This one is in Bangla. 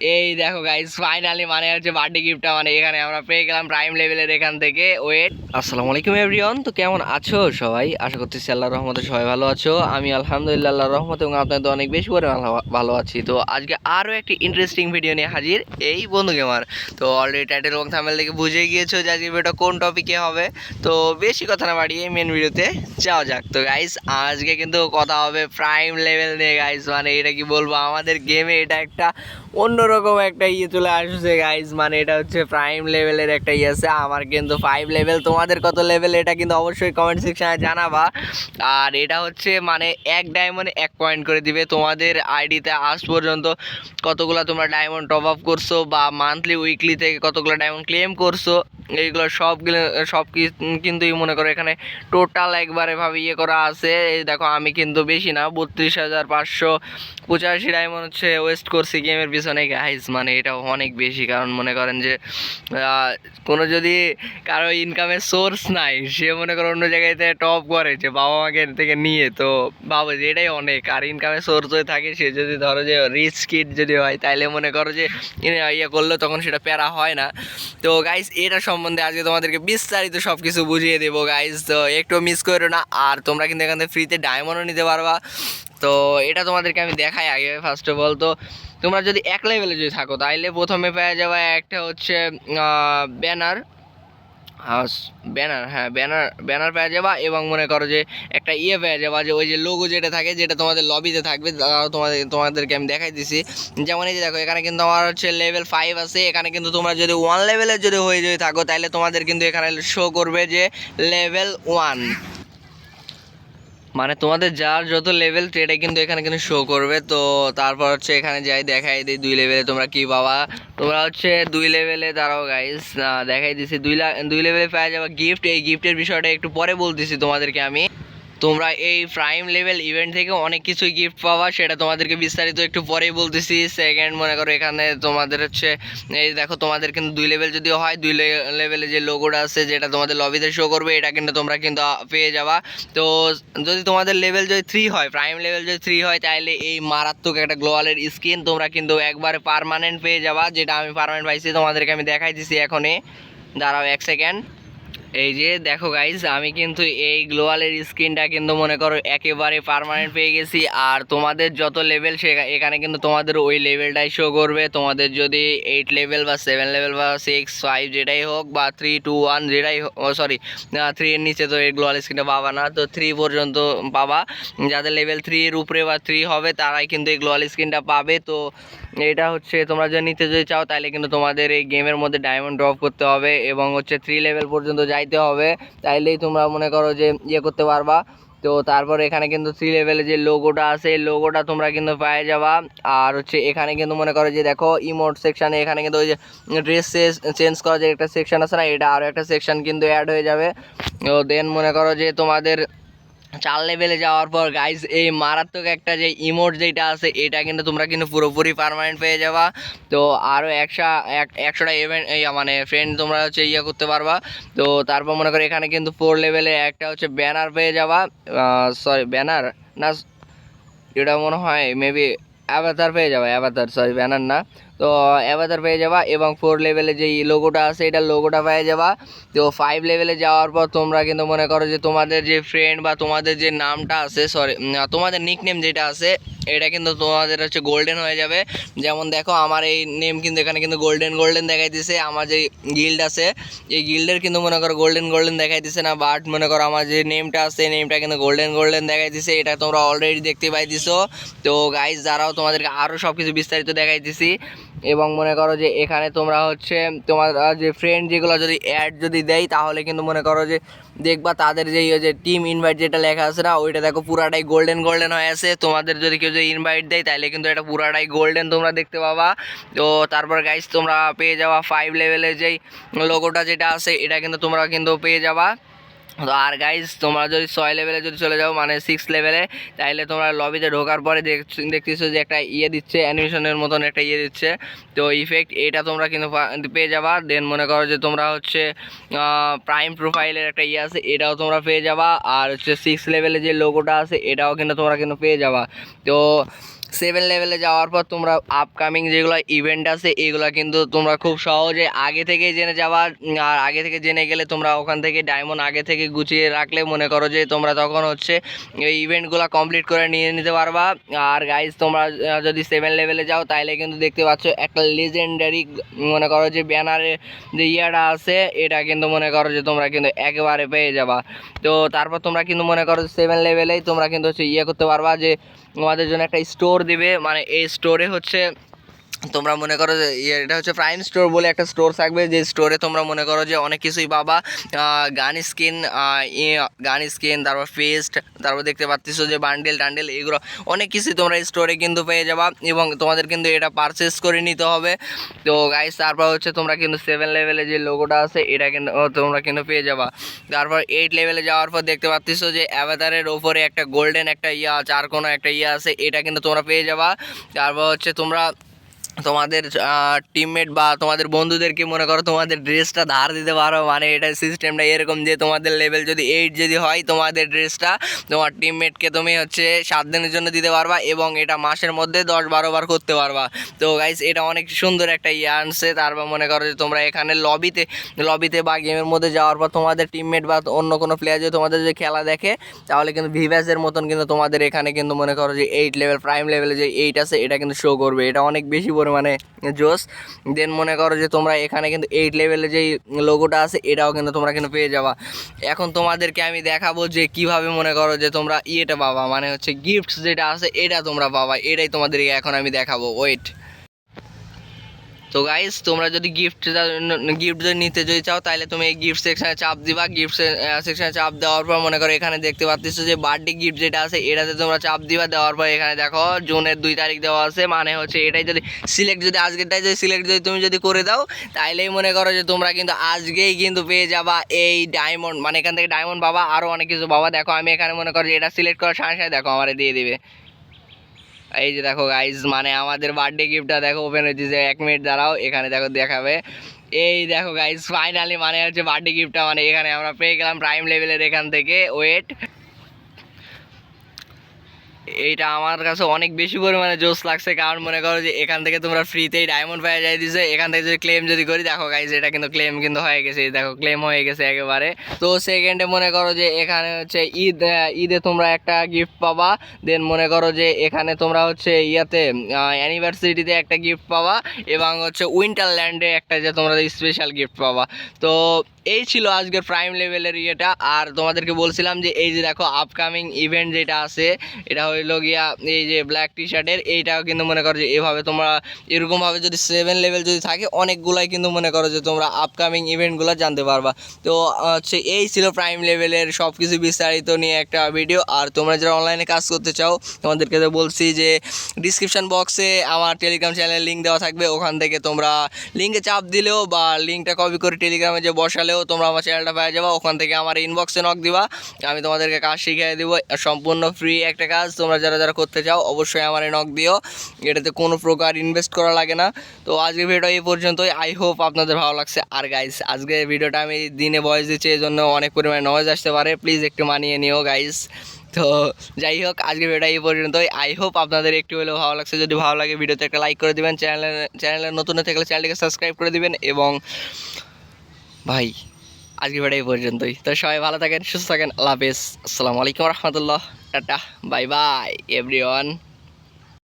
এই দেখো গাইস ফাইনালি মানে হচ্ছে বার্থডে গিফটটা মানে এখানে আমরা পেয়ে গেলাম প্রাইম লেভেলের এখান থেকে। ওয়েট আসসালামু আলাইকুম এভরিওয়ান তো কেমন আছো সবাই? আশা করতেছি আল্লাহর রহমতে সবাই ভালো আছো। আমি আলহামদুলিল্লাহ আল্লাহর রহমতে এবং আপনাদের অনেক বেশি করে ভালো- আছি। তো আজকে আরও একটি ইন্টারেস্টিং ভিডিও নিয়ে হাজির এই বন্ধু গেমার তো অলরেডি টাইটেল এবং থামেল থেকে বুঝে গিয়েছো যে আজকে ভিডিওটা কোন টপিকে হবে। তো বেশি কথা না বাড়িয়ে মেন ভিডিওতে যাওয়া যাক। তো গাইস আজকে কিন্তু কথা হবে প্রাইম লেভেল নিয়ে গাইস মানে এটা কি বলব? আমাদের গেমে এটা একটা অন্যরকম একটা ইয়ে চলে আসছে গাইজ মানে এটা হচ্ছে প্রাইম লেভেলের একটা ইয়ে আছে। আমার কিন্তু ফাইভ লেভেল তোমাদের কত লেভেল এটা কিন্তু অবশ্যই কমেন্ট সেকশনে জানাবা। আর এটা হচ্ছে মানে এক ডায়মন্ডে এক পয়েন্ট করে দিবে। তোমাদের আইডিতে আজ পর্যন্ত কতগুলো তোমরা ডায়মন্ড টপ আপ করছ বা মান্থলি উইকলি থেকে কতগুলো ডায়মন্ড ক্লেম করছ, এইগুলো সবগুলো সব কিন্তু মনে করো এখানে টোটাল একবারে ভাবে ইয়ে করা আছে। এই দেখো, আমি কিন্তু বেশি না, বত্রিশ হাজার পাঁচশো পঁচাশি ডায়মন্ড হচ্ছে ওয়েস্ট করছি গেমের পিছনে গাইজ মানে এটা অনেক বেশি। কারণ মনে করেন যে কোনো যদি কারও ইনকামের সোর্স নাই, সে মনে করো অন্য জায়গাতে টপ করে, যে বাবা মাকে থেকে নিয়ে, তো বাবা যে এটাই অনেক। আর ইনকামের সোর্স হয়ে থাকে, সে যদি ধরো যে রিচ কিট যদি হয়, তাইলে মনে করো যে ইয়ে- করলে তখন সেটা প্যারা হয় না। তো গাইস এটা সম্বন্ধে আজকে তোমাদেরকে বিস্তারিত সব কিছু বুঝিয়ে দেবো গাইস তো একটু মিস করো না। আর তোমরা কিন্তু এখান থেকে ফ্রিতে ডায়মন্ডও নিতে পারবা। তো এটা তোমাদেরকে আমি দেখাই আগে ফার্স্ট অফ অল তো তোমরা যদি এক লেভেলে যদি থাকো, তাইলে প্রথমে পেয়ে যাবে একটা হচ্ছে ব্যানার ব্যানার হ্যাঁ ব্যানার ব্যানার পেয়ে যাবা এবং মনে করো যে একটা ইয়ে পেয়ে যাবা যে ওই যে লোগো যেটা থাকে, যেটা তোমাদের লবিতে থাকবে তোমাদের, তোমাদেরকে আমি দেখাই দিছি যেমন এই যে দেখো, এখানে কিন্তু আমার হচ্ছে লেভেল ফাইভ আছে। এখানে কিন্তু তোমরা যদি ওয়ান লেভেলের যদি হয়ে যদি থাকো তাহলে তোমাদের কিন্তু এখানে শো করবে যে লেভেল ওয়ান মানে তোমাদের যার যত লেভেল সেটাই কিন্তু এখানে কিন্তু শো করবে, তো তারপর হচ্ছে এখানে যাই দেখাই দিই দুই লেভেলে তোমরা কি পাবা। তোমরা হচ্ছে দুই লেভেলে দাঁড়াও গাইস দেখাই দিছি। দুই লাখ দুই লেভেলে পাওয়া যাবে গিফট এই গিফটের বিষয়টা একটু পরে বলতেছি তোমাদেরকে আমি। তোমরা এই প্রাইম লেভেল ইভেন্ট থেকে অনেক কিছুই গিফট পাবা, সেটা তোমাদেরকে বিস্তারিত একটু পরেই বলতেছি। সেকেন্ড মনে করো এখানে তোমাদের হচ্ছে, এই দেখো তোমাদের কিন্তু দুই লেভেল যদি হয়, দুই লেভেলে যে লোগোটা আছে, যেটা তোমাদের লবিতে শো করবে, এটা কিন্তু তোমরা কিন্তু পেয়ে যাবা। তো যদি তোমাদের লেভেল যদি থ্রি হয় প্রাইম লেভেল যদি থ্রি হয় তাহলে এই মারাত্মক একটা গ্লোয়ালের স্কিন তোমরা কিন্তু একবারে পারমানেন্ট পেয়ে যাবা, যেটা আমি পারমানেন্ট পাইছি, তোমাদেরকে আমি দেখাই দিছি এখনই। দাঁড়াও এক সেকেন্ড এই যে দেখো গাইজ আমি কিন্তু এই গ্লোয়ালের স্ক্রিনটা কিন্তু মনে করো একেবারে পার্মানেন্ট পেয়ে গেছি। আর তোমাদের যত লেভেল সে এখানে কিন্তু তোমাদের ওই লেভেলটাই শো করবে। তোমাদের যদি এইট লেভেল বা সেভেন লেভেল বা সিক্স ফাইভ যেটাই হোক বা থ্রি টু ওয়ান যেটাই হোক সরি থ্রি এর নিচে তো এই গ্লোয়াল স্ক্রিনটা পাবা না। তো থ্রি পর্যন্ত পাবা। যাদের লেভেল থ্রির উপরে বা থ্রি হবে, তারাই কিন্তু এই গ্লোয়াল স্ক্রিনটা পাবে। তো এটা হচ্ছে তোমরা যদি নিতে যদি চাও, তাহলে কিন্তু তোমাদের এই গেমের মধ্যে ডায়মন্ড ড্রপ করতে হবে। এবং হচ্ছে থ্রি লেভেল পর্যন্ত যাইতে হবে। চাইলেই তোমরা মনে করো যে ইয়ে করতে পারবা। তো তারপর এখানে কিন্তু থ্রি লেভেলে যে লোগোটা আছে, এই লোগোটা তোমরা কিন্তু পেয়ে যাবা। আর হচ্ছে এখানে কিন্তু মনে করো যে দেখো ইমোট সেকশানে এখানে কিন্তু ওই যে ড্রেস চেঞ্জ করা যে একটা সেকশান আছে না, এটা আরও একটা সেকশান কিন্তু অ্যাড হয়ে যাবে। তো দেন মনে করো যে তোমাদের চার লেভেলে যাওয়ার পর গাইজ এই মারাত্মক একটা যে ইমোট যেটা আছে, এটা কিন্তু তোমরা কিন্তু পুরোপুরি পারমানেন্ট পেয়ে যাবা। তো আরও একশো, এক, একশোটা ইভেন্ট মানে ফ্রেন্ড তোমরা হচ্ছে ইয়ে করতে পারবা। তো তারপর মনে করো এখানে কিন্তু ফোর লেভেলে একটা হচ্ছে ব্যানার পেয়ে যাবা। সরি ব্যানার না এটা মনে হয় মেবি অ্যাভাতার পেয়ে যাবা অ্যাভাতার সরি ব্যানার না। তো অ্যাভাতার পেয়ে যাবা এবং ফোর লেভেলে যে লোগোটা আছে এটা লোগোটা পেয়ে যাবা। তো ফাইভ লেভেলে যাওয়ার পর তোমরা কিন্তু মনে করো যে তোমাদের যে ফ্রেন্ড বা তোমাদের যে নামটা আছে সরি তোমাদের নিকনেম যেটা আছে, এটা কিন্তু তোমাদের হচ্ছে গোল্ডেন হয়ে যাবে। যেমন দেখো, আমার এই নেম কিন্তু এখানে কিন্তু গোল্ডেন গোল্ডেন দেখাই দিছে। আমার যে গিল্ড আছে, এই গিল্ডের কিন্তু মনে করো গোল্ডেন গোল্ডেন দেখাই দিছে না বাট মনে করো আমার যে নেমটা আছে, এই নেমটা কিন্তু গোল্ডেন গোল্ডেন দেখাই দিছে। এটা তোমরা অলরেডি দেখতে পাইতেছো। তো গাইজ যারাও তোমাদেরকে আরও সব কিছু বিস্তারিত দেখাই দিছি এবং মনে করো যে এখানে তোমরা হচ্ছে তোমার যে ফ্রেন্ড যেগুলো যদি অ্যাড যদি দেয়, তাহলে কিন্তু মনে করো যে দেখবা তাদের যে ইয়ে যে টিম ইনভাইট যেটা লেখা আছে না, ওইটা দেখো পুরাটাই গোল্ডেন গোল্ডেন হয়ে আছে। তোমাদের যদি কেউ যদি ইনভাইট দেয় তাহলে কিন্তু এটা পুরাটাই গোল্ডেন তোমরা দেখতে পাবা। তো তারপর গাইস তোমরা পেয়ে যাওয়া ফাইভ লেভেলের যেই লোগোটা যেটা আছে, এটা কিন্তু তোমরা কিন্তু পেয়ে যাবা। তো আর গাইজ তোমরা যদি ছয় লেভেলে যদি চলে যাও মানে সিক্স লেভেলে তাহলে তোমরা লবিতে ঢোকার পরে দেখ- দেখতেছো যে একটা ইয়ে দিচ্ছে অ্যানিমেশনের মতন একটা ইয়ে দিচ্ছে। তো ইফেক্ট এটা তোমরা কিন্তু পেয়ে যাবা। দেন মনে করো যে তোমরা হচ্ছে প্রাইম প্রোফাইলের একটা ইয়ে আছে, এটাও তোমরা পেয়ে যাবা। আর হচ্ছে সিক্স লেভেলে যে লোগোটা আছে, এটাও কিন্তু তোমরা কিন্তু পেয়ে যাবা। তো সেভেন লেভেলে যাওয়ার পর তোমরা আপকামিং যেগুলো ইভেন্ট আছে এগুলো কিন্তু তোমরা খুব সহজে আগে থেকেই জেনে উম, আর আগে থেকে জেনে গেলে তোমরা ওখান থেকে ডায়মন্ড আগে থেকে গুছিয়ে রাখলে মনে করো যে তোমরা তখন হচ্ছে এই ইভেন্টগুলো কমপ্লিট করে নিয়ে নিতে পারবা। আর গাইজ তোমরা যদি সেভেন লেভেলে যাও তাইলে কিন্তু দেখতে পাচ্ছ একটা লেজেন্ডারি মনে করো যে ব্যানারে যে ইয়াটা আছে এটা কিন্তু মনে করো যে তোমরা কিন্তু একেবারে পেয়ে যাবা। তো তারপর তোমরা কিন্তু মনে করো সেভেন লেভেলেই তোমরা কিন্তু হচ্ছে ইয়ে করতে পারবা যে তোমাদের জন্য একটা স্টোর দিবে। মানে এই স্টোরে হচ্ছে তোমরা মনে করো যে ইয়ে এটা হচ্ছে প্রাইম স্টোর বলে একটা স্টোর থাকবে। যে স্টোরে তোমরা মনে করো যে অনেক কিছুই পাবা। গান স্কিন গান স্কিন তারপর ফেস্ট তারপর দেখতে পাচ্ছ যে বান্ডেল টান্ডেল, এগুলো অনেক কিছুই তোমরা স্টোরে কিন্তু পেয়ে যাবা এবং তোমাদের কিন্তু এটা পারচেস করে নিতে হবে। তো গাইস তারপর হচ্ছে তোমরা কিন্তু সেভেন লেভেলে যে লোগোটা আছে, এটা কিন্তু তোমরা কিন্তু পেয়ে যাবা। তারপর এইট লেভেলে যাওয়ার পর দেখতে পাচ্ছ যে অ্যাভাতারের ওপরে একটা গোল্ডেন একটা ইয়া, চার কোনো একটা ইয়ে আছে, এটা কিন্তু তোমরা পেয়ে যাবা। তারপর হচ্ছে তোমরা তোমাদের টিমমেট বা তোমাদের বন্ধুদেরকে মনে করো তোমাদের ড্রেসটা ধার দিতে পারো মানে এটা সিস্টেমটা এরকম যে তোমাদের লেভেল যদি এইট যদি হয়, তোমাদের ড্রেসটা তোমার টিমমেটকে তুমি হচ্ছে সাত দিনের জন্য দিতে পারবা এবং এটা মাসের মধ্যে দশ বারো বার করতে পারবা। তো গাইস এটা অনেক সুন্দর একটা ইয়ে আনছে। তারপর মনে করো যে তোমরা এখানে লবিতে লবিতে বা গেমের মধ্যে যাওয়ার পর তোমাদের টিমমেট বা অন্য কোনো প্লেয়ার যদি তোমাদের যদি খেলা দেখে, তাহলে কিন্তু ভিভ্যাসের মতন কিন্তু তোমাদের এখানে কিন্তু মনে করো যে এইট লেভেল প্রাইম লেভেলে যে এইট আছে, এটা কিন্তু শো করবে। এটা অনেক বেশি পরিমাণে জোস দেন মনে করো যে তোমরা এখানে কিন্তু এইট লেভেলে যেই লোগোটা আছে, এটাও কিন্তু তোমরা কিন্তু পেয়ে যাবা। এখন তোমাদেরকে আমি দেখাবো যে কীভাবে মনে করো যে তোমরা ইয়েটা পাবা মানে হচ্ছে গিফটস যেটা আছে, এটা তোমরা পাবা। এটাই তোমাদেরকে এখন আমি দেখাবো। ওয়েট তো গাইস তোমরা যদি গিফট গিফট যদি নিতে যদি চাও, তাহলে তুমি এই গিফট সেকশনে চাপ দিবা। গিফট সেকশনে চাপ দেওয়ার পর মনে করো এখানে দেখতে পাচ্ছ যে বার্থডে গিফট যেটা আছে, এটাতে তোমরা চাপ দিবা। দেওয়ার পর এখানে দেখো, জুনের দুই তারিখ দেওয়া আছে মানে হচ্ছে এটাই যদি সিলেক্ট যদি আজকেরটাই যদি সিলেক্ট যদি তুমি যদি করে দাও, তাইলেই মনে করো যে তোমরা কিন্তু আজকেই কিন্তু পেয়ে যাবা এই ডায়মন্ড মানে এখান থেকে ডায়মন্ড পাবা আরও অনেক কিছু পাবা। দেখো, আমি এখানে মনে করো যে এটা সিলেক্ট করার সাথে সাথে দেখো, আমার দিয়ে দিবে। এই যে দেখো গাইজ মানে আমাদের বার্থডে গিফটটা দেখো ওপেন হয়েছে, যে এক মিনিট দাঁড়াও, এখানে দেখো দেখাবে। এই দেখো গাইজ ফাইনালি মানে হচ্ছে বার্থডে গিফটটা মানে এখানে আমরা পেয়ে গেলাম প্রাইম লেভেলের এখান থেকে ওয়েট এইটা আমার কাছে অনেক বেশি পরিমাণে জোস লাগছে, কারণ মনে করো যে এখান থেকে তোমরা ফ্রিতেই ডায়মন্ড পাওয়া যায় দিছে, এখান থেকে যদি ক্লেম যদি করি, দেখো গাইজ এটা কিন্তু ক্লেম কিন্তু হয়ে গেছে দেখো ক্লেম হয়ে গেছে একেবারে। তো সেকেন্ডে মনে করো যে এখানে হচ্ছে ঈদ ঈদে তোমরা একটা গিফট পাবা দেন মনে করো যে এখানে তোমরা হচ্ছে ইয়াতে অ্যানিভার্সারিতে একটা গিফট পাবা, এবং হচ্ছে উইন্টারল্যান্ডে একটা যে তোমরা স্পেশাল গিফট পাবা। তো এই ছিল আজকের প্রাইম লেভেলের ইয়েটা। আর তোমাদেরকে বলছিলাম যে, এই যে দেখো আপকামিং ইভেন্ট যেটা আছে, এটা হইল গিয়া এই যে ব্ল্যাক টি শার্টের এইটাও কিন্তু মনে করো যে, এভাবে তোমরা এরকমভাবে যদি সেভেন লেভেল যদি থাকে, অনেকগুলাই কিন্তু মনে করো যে, তোমরা আপকামিং ইভেন্টগুলো জানতে পারবা। তো, হচ্ছে এই ছিল প্রাইম লেভেলের সব কিছু বিস্তারিত নিয়ে একটা ভিডিও আর তোমরা যারা অনলাইনে কাজ করতে চাও, তোমাদেরকে তো বলছি যে ডিসক্রিপশন বক্সে আমার টেলিগ্রাম চ্যানেলের লিঙ্ক দেওয়া থাকবে। ওখান থেকে তোমরা লিঙ্কে চাপ দিলেও বা লিঙ্কটা কপি করে টেলিগ্রামে যে বসালেও তোমরা আমার চ্যানেলটা পেয়ে যাবা, ওখান থেকে আমার ইনবক্সে নক দিবা, আমি তোমাদেরকে কাজ শিখিয়ে দেবো, সম্পূর্ণ ফ্রি একটা কাজ, তোমরা যারা যারা করতে চাও, অবশ্যই আমার নক দিও, এটাতে কোনো প্রকার ইনভেস্ট করা লাগে না। তো আজকের ভিডিও এই পর্যন্তই আই হোপ আপনাদের ভালো লাগছে। আর গাইস আজকে ভিডিওটা আমি দিনে বয়স দিচ্ছি, এই জন্য অনেক পরিমাণে নয়েজ আসতে পারে প্লিজ একটু মানিয়ে নিও গাইস তো যাই হোক, আজকের ভিডিওটা এই পর্যন্তই আই হোপ আপনাদের একটু হলেও ভালো লাগছে, যদি ভালো লাগে ভিডিওতে একটা লাইক করে দিবেন চ্যানেলে চ্যানেলে নতুন থাকলে চ্যানেলটিকে সাবস্ক্রাইব করে দিবেন, এবং ভাই আজকে ভিডিও এই পর্যন্তই। তো সবাই ভালো থাকেন, সুস্থ থাকেন, আল্লাহ হাফেজ। আসসালামু আলাইকুম রহমতুল্লাহ। Tata, bye bye everyone